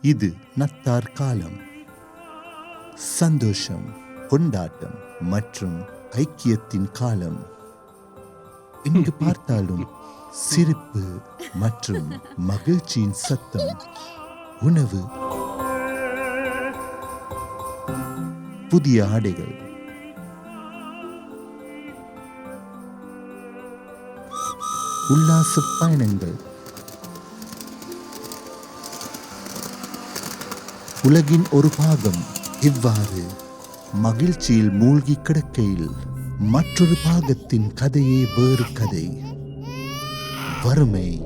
இது நத்தார் காலம். சந்தோஷம் கொண்டாட்டம் மற்றும் ஐக்கியத்தின் காலம். எங்கு பார்த்தாலும் சிரிப்பு மற்றும் மகிழ்ச்சியின் சத்தம் உணவு. புதிய ஆடைகள். உல்லாச பயணங்கள். உலகின் ஒரு பாகம். இவ்வாறு மகிழ்ச்சியில் மூழ்கி கிடக்கையில் மற்றொரு பாகத்தின் கதையே வேறு கதை. வறுமை.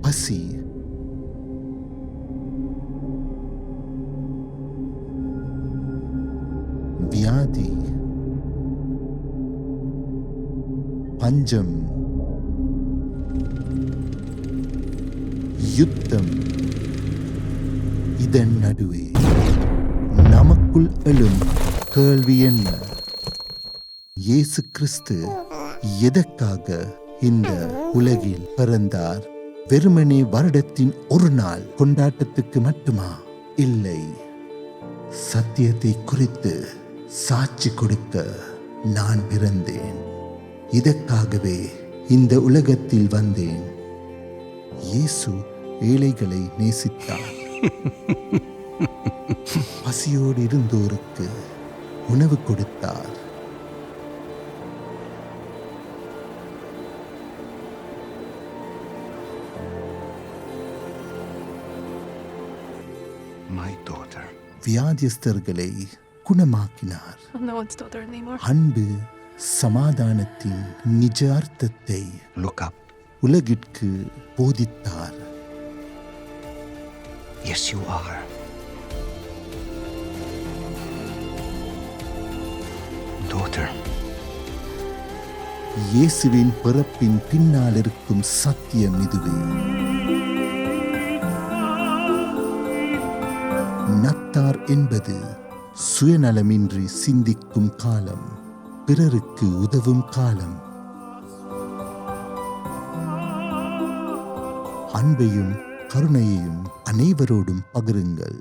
பசி. வியாதி. பஞ்சம். யுத்தம் இதன் நடுவே நமக்குள் எழும் கேள்வி என்ன இயேசு கிறிஸ்து எதற்காக இந்த உலகில் பிறந்தார் வெறுமனே வருடத்தின் ஒரு நாள் கொண்டாட்டத்துக்கு மட்டுமா இல்லை சத்தியத்தை குறித்து சாட்சி கொடுக்க நான் பிறந்தேன் இதற்காகவே இந்த உலகத்தில் வந்தேன் இயேசு ஏழைகளை நேசித்தார் பசியோடு இருந்தோருக்கு உணவு கொடுத்தார். வியாதியஸ்தர்களை குணமாக்கினார். அன்பு சமாதானத்தின் நிஜ அர்த்தத்தை Look up. உலகிற்கு போதித்தார் Yes, you are. Daughter, இயேசுவின் பிறப்பின் பின்னால் இருக்கும் சத்தியம் இதுவே. நத்தார் என்பது சுயநலமின்றி சிந்திக்கும் காலம் பிறருக்கு உதவும் காலம். அன்பையும் கருணையையும் அனைவரோடும் பகிருங்கள்.